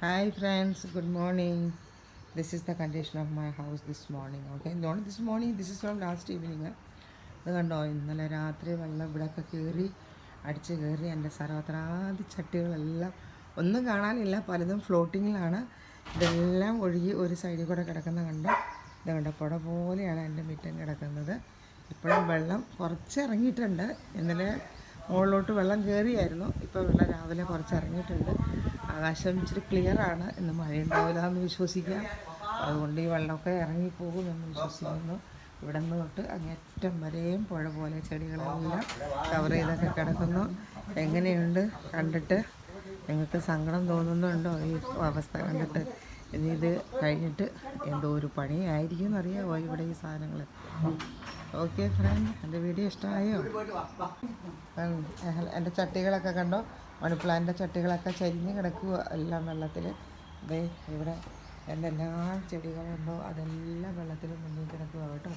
Hi friends good morning this is the condition of my house this morning okay not this morning this is from last evening അത് കണ്ടോ? ഇന്നലെ രാത്രി വെള്ളം ഇവിടെയൊക്കെ കയറി അടിച്ച് കയറി എന്റെ സർവത്രാതി ചട്ടികളെല്ലാം ഒന്നും കാണാനില്ല. പലതും ഫ്ലോട്ടിങ്ങിലാണ് ഇതെല്ലാം ഒഴുകി ഒരു സൈഡിൽ കൂടെ കിടക്കുന്ന കണ്ടോ ഇത് കണ്ടോ? പുട പോലെയാണ് എന്റെ മുറ്റം കിടക്കുന്നത്. ഇപ്പോഴും വെള്ളം കുറച്ച് ഇറങ്ങിയിട്ടുണ്ട് ഇന്നലെ മുകളിലോട്ട് വെള്ളം കയറിയായിരുന്നു ഇപ്പോൾ വെള്ളം രാവിലെ കുറച്ച് ഇറങ്ങിയിട്ടുണ്ട് ആകാശം ഇച്ചിരി ക്ലിയർ ആണ്. ഇന്ന് മഴയുണ്ടാവില്ല എന്ന് വിശ്വസിക്കാം. അതുകൊണ്ട് ഈ വെള്ളമൊക്കെ ഇറങ്ങിപ്പോകുമെന്ന് വിശ്വസിക്കുന്നു. ഇവിടെ നിന്ന് തൊട്ട് അങ്ങേറ്റം വരെയും പുഴ പോലെ ചെടികളെല്ലാം കവർ ചെയ്തൊക്കെ കിടക്കുന്നു. എങ്ങനെയുണ്ട്? കണ്ടിട്ട് നിങ്ങൾക്ക് സങ്കടം തോന്നുന്നുണ്ടോ? ഈ അവസ്ഥ കണ്ടിട്ട് ഇനി ഇത് കഴിഞ്ഞിട്ട് എന്തോ ഒരു പണിയായിരിക്കും എന്നറിയാമോ ഇവിടെ ഈ സാധനങ്ങൾ ഓക്കെ ഫ്രണ്ട് എന്റെ വീഡിയോ ഇഷ്ടമായോ? എന്റെ ചട്ടികളൊക്കെ കണ്ടോ? മണി പ്ലാന്റിന്റെ ചട്ടികളൊക്കെ ചരിഞ്ഞ് കിടക്കുക എല്ലാം വെള്ളത്തിൽ ഇവിടെ എന്റെ എല്ലാ ചെടികളുണ്ടോ അതെല്ലാം വെള്ളത്തിൽ മുന്നിൽ കിടക്കുക കേട്ടോ.